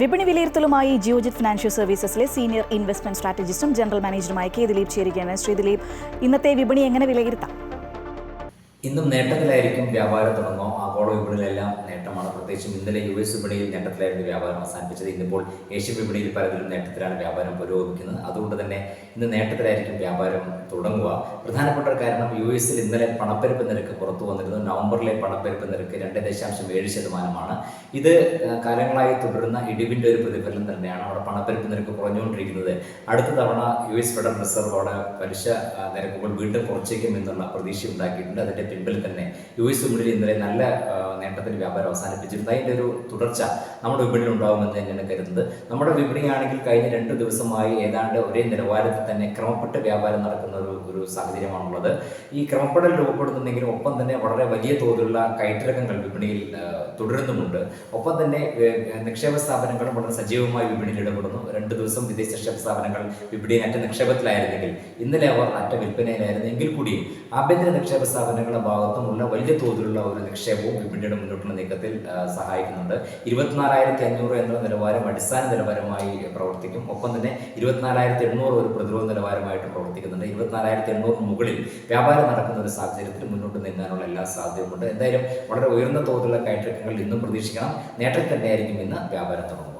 വിപണി വിലയിരുത്തലുമായി ജിയോജിത് ഫിനാൻഷ്യൽ സർവീസസിലെ സീനിയർ ഇൻവെസ്റ്റ്മെന്റ് സ്ട്രാറ്റജിസ്റ്റും ജനറൽ മാനേജറുമായ കെ ദിലീപ് ചേരുകയാണ്. ശ്രീ ദിലീപ് ഇന്നത്തെ വിപണി എങ്ങനെ വിലയിരുത്താം? ഇന്നും നേട്ടത്തിലായിരിക്കും വ്യാപാരം തുടങ്ങും ആഗോള വിപണിയിലെല്ലാം നേട്ടമാണ്. പ്രത്യേകിച്ചും ഇന്നലെ യു എസ് വിപണിയിൽ നേട്ടത്തിലായിരുന്നു വ്യാപാരം അവസാനിപ്പിച്ചത്. ഇന്നിപ്പോൾ ഏഷ്യൻ വിപണിയിൽ പലതിലും നേട്ടത്തിലാണ് വ്യാപാരം പുരോഗമിക്കുന്നത്. അതുകൊണ്ട് തന്നെ ഇന്ന് നേട്ടത്തിലായിരിക്കും വ്യാപാരം തുടങ്ങുക. പ്രധാനപ്പെട്ട ഒരു കാരണം യു എസിൽ ഇന്നലെ പണപ്പെരുപ്പ് നിരക്ക് പുറത്തു വന്നിരുന്നു. നവംബറിലെ പണപ്പെരുപ്പ് നിരക്ക് രണ്ട് ദശാംശം ഏഴ് ശതമാനമാണ്. ഇത് കാലങ്ങളായി തുടരുന്ന ഇടിവിന്റെ ഒരു പ്രതിഫലനം തന്നെയാണ് അവിടെ പണപ്പെരുപ്പ് നിരക്ക് കുറഞ്ഞുകൊണ്ടിരിക്കുന്നത്. അടുത്ത തവണ യു എസ് ഫെഡറൽ റിസർവ് അവിടെ പലിശ നിരക്കുകൾ വീണ്ടും കുറച്ചേക്കും എന്നുള്ള പ്രതീക്ഷ ഉണ്ടാക്കിയിട്ടുണ്ട് അതിന്റെ പിൻപിൽ തന്നെ. യു എസ് മുന്നിൽ ഇന്നലെ നല്ല നേട്ടത്തിൽ വ്യാപാരം അവസാനിപ്പിച്ചിരുന്നു. അതിന്റെ ഒരു തുടർച്ച നമ്മുടെ വിപണിയിൽ ഉണ്ടാകുമെന്ന് തന്നെയാണ് കരുതുന്നത്. നമ്മുടെ വിപണിയാണെങ്കിൽ കഴിഞ്ഞ രണ്ട് ദിവസമായി ഏതാണ്ട് ഒരേ നിലവാരത്തിൽ തന്നെ ക്രമപ്പെട്ട വ്യാപാരം നടക്കുന്ന ഒരു ഒരു സാഹചര്യമാണുള്ളത്. ഈ ക്രമപ്പെടൽ രൂപപ്പെടുന്നുണ്ടെങ്കിലും ഒപ്പം തന്നെ വളരെ വലിയ തോതിലുള്ള കയറ്റിറക്കങ്ങൾ വിപണിയിൽ തുടരുന്നുമുണ്ട്. ഒപ്പം തന്നെ നിക്ഷേപ സ്ഥാപനങ്ങളും വളരെ സജീവമായി വിപണിയിൽ ഇടപെടുന്നു. രണ്ട് ദിവസം വിദേശ നിക്ഷേപ സ്ഥാപനങ്ങൾ വിപണിയിൽ അറ്റ നിക്ഷേപത്തിലായിരുന്നെങ്കിൽ ഇന്നലെ അവർ അറ്റ വിൽപ്പനയിലായിരുന്നു. എങ്കിൽ കൂടിയും ആഭ്യന്തര നിക്ഷേപ സ്ഥാപനങ്ങളുടെ ഭാഗത്തുമുള്ള വലിയ തോതിലുള്ള ഒരു നിക്ഷേപവും വിപണിയുടെ മുന്നോട്ടുള്ള നീക്കത്തിൽ സഹായിക്കുന്നുണ്ട്. ഇരുപത്തിനാലായിരത്തി അഞ്ഞൂറ് എന്ന നിലവാരം അടിസ്ഥാന നിലവാരമായി പ്രവർത്തിക്കും. ഒപ്പം തന്നെ ഇരുപത്തിനാലായിരത്തി എണ്ണൂറ് ഒരു പ്രതിരോധ നിലവാരമായിട്ട് പ്രവർത്തിക്കുന്നുണ്ട്. ഇരുപത്തിനാലായിരത്തി എണ്ണൂറിന് മുകളിൽ വ്യാപാരം നടക്കുന്ന ഒരു സാഹചര്യത്തിൽ മുന്നോട്ട് നീങ്ങാനുള്ള എല്ലാ സാധ്യതയുമുണ്ട്. എന്തായാലും വളരെ ഉയർന്ന തോതിലുള്ള കയറ്റിറക്കങ്ങൾ ഇന്നും പ്രതീക്ഷിക്കണം. നേട്ടത്തിൽ തന്നെയായിരിക്കും ഇന്ന് വ്യാപാരം തുടങ്ങുന്നത്.